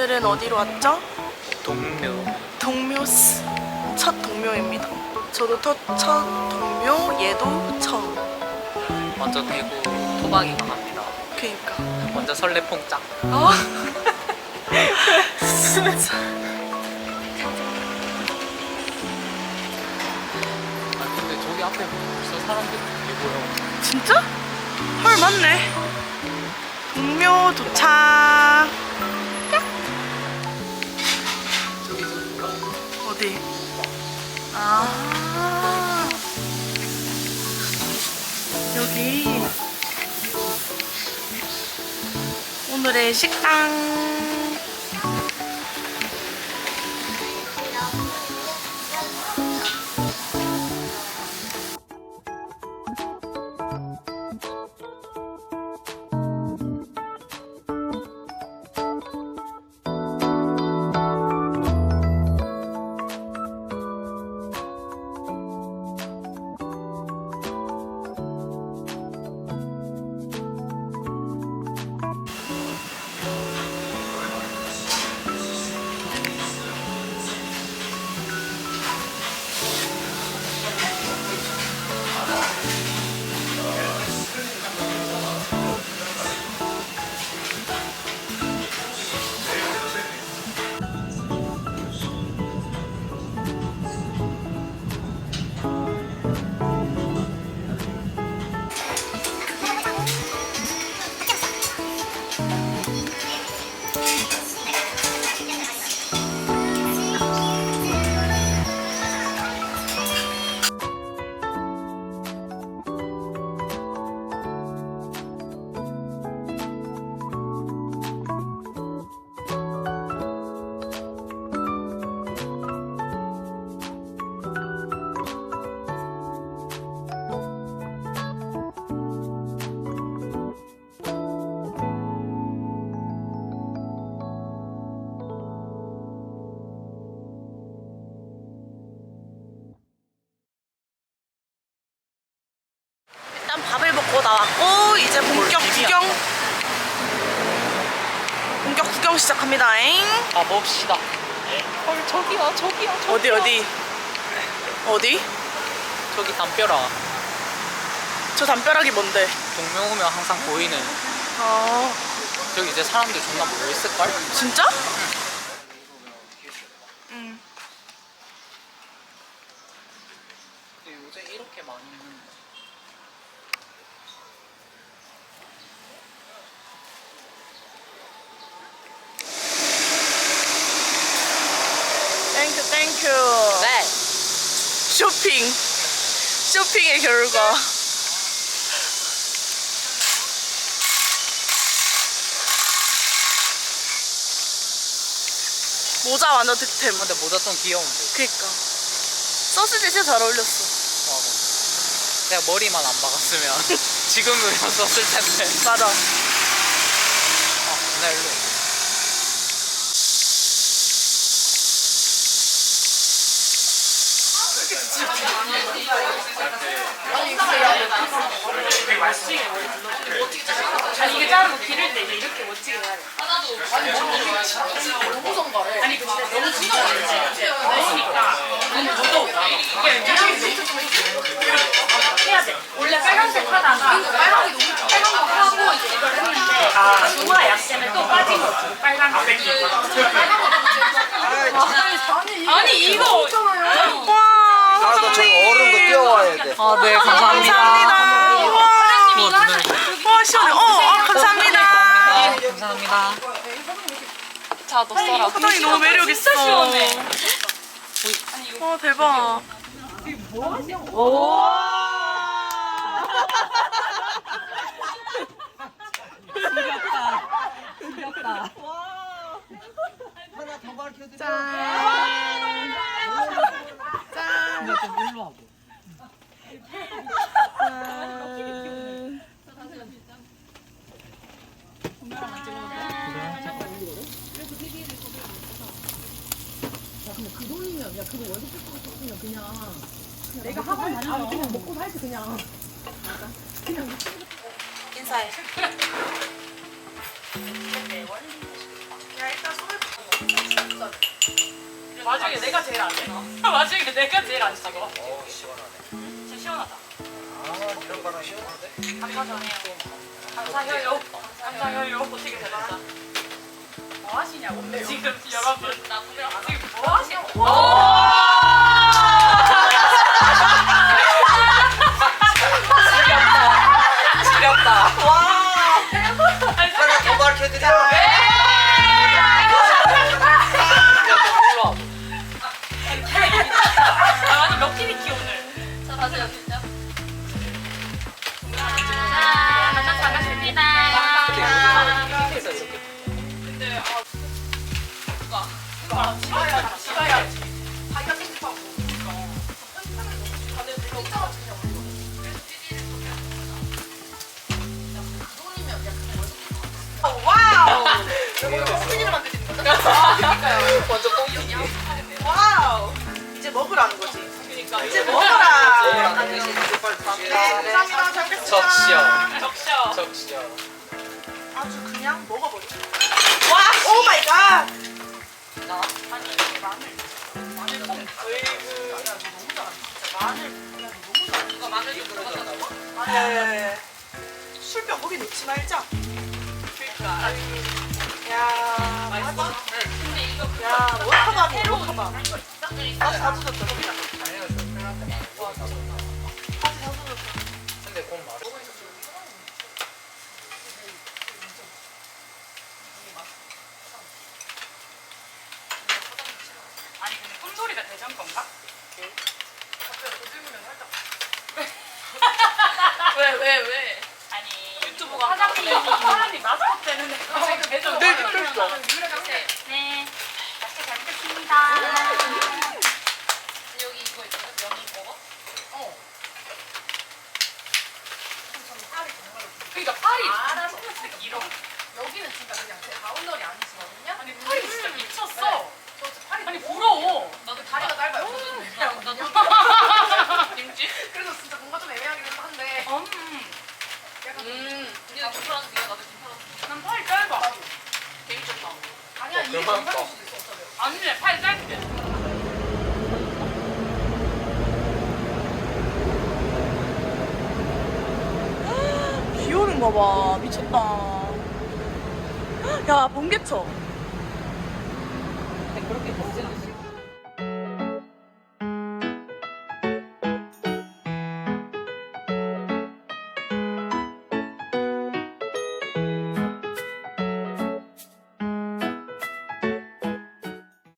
오늘은 어디로 왔죠? 동묘 동묘스 첫 동묘입니다. 저도 첫, 첫 동묘, 얘도 처음. 먼저 대구 토박이가 갑니다 그니까. 먼저 설레 퐁짝 어? 진짜. 아 근데 저기 앞에 벌써 사람들이 보여 진짜? 헐 맞네. 동묘 도착. 아 여기 오늘의 식당. 시작합니다잉. 가봅시다 헐 저기야 저기야 저기야 어디 어디 어디? 저기 담벼락 저 담벼락이 뭔데? 동묘 오면 항상 보이는 아 저기 이제 사람들 존나 모여있을걸? 진짜? 응. 근데 요새 이렇게 많이 있는데 땡큐 땡큐. 네 쇼핑. 쇼핑의 결과. 모자 완전 득템. 근데 모자 좀 귀여운데 그니까. 때 진짜 잘 어울렸어. 맞아 내가 머리만 안 박았으면 지금은 썼을 텐데 맞아. 아, 나 일로 아니 이게 자르고 기를 때 이제 이렇게 멋지게 해야 돼. 아니 너무 성가래. 아니 근데 너무 진정한데 너무니까 너무 무거워. 이게 왜냐면 해야 돼. 원래 빨간색 하다가 빨간이 너무 빨간 거 하고 이제 이걸 했는데 아 중화 약재는 또 빠진 거지. 빨간색이. 아니 이거 와, 아, 나 저기 얼은 거 띄워와야 돼. 아, 네, 감사합니다. 감사합니다. 와, 우와, 눈을. 와 시원해. 어, 아, 감사합니다. 아, 감사합니다. 자 너 써라. 화장이 너무 매력 있어. 진짜 시원해. 와 대박. 짠. 짠. 인사해. 야 일단 손을 와중에 내가 제일 안 해. 와중에 내가 제일 안 찍어. 어 시원하네. 진짜 시원하다. 아 이런 거랑 시원한데? 감사 전해요. 감사해요. 감사해요. 어떻게 되나? 뭐 하시냐고 지금 여러분. 지금 뭐 하시냐고. 완전 똥이지. 와우. 이제 먹으라는 거지. 그러니까 이제 먹어라. 먹으라는 네, 뜻이 감사합니다. 잘 먹겠습니다. 적시요. 적셔. 적시요. 아주 그냥 먹어버려. 와, 오 마이 갓. 예. 술병 거기 넣지 말자. 그러니까. 야, 맛있어? 맞아. 근데 이거 그거 야, 워터밤이 워터밤. 있어? 아, 다 젖었다. 당연하죠. 편한테 많이 와, 먹어. 다 젖었다. 근데 곧 말해. 아니 근데 꿈소리가 대전 건가? 왜, 왜, 왜? 아니 유튜브가 사장님이 사람이 마스크 때문에 지금 매점 네, 네, 그랬어. 네 잘 먹겠습니다 여기 이거 있거든. 면이 먹어? 그러니까 팔이 알아서. 이런 여기는 진짜 그냥 제 바운더리 아니시거든요. 아니 팔이 진짜 미쳤어 저 진짜 팔이 아니 부러워 나도 다리가 짧아요. 나도 김치? 그래서 진짜 뭔가 좀 애매하긴 한데. 음, 약간 음. 니가 김파라는 니가 나도 김파라는 난 팔이 짧아 개미쳤다. 아니야 어, 이게 그만 정상일 봐. 수도 있어 아니네 팔 짧대 비 오는 거 봐. 미쳤다. 야, 벗지는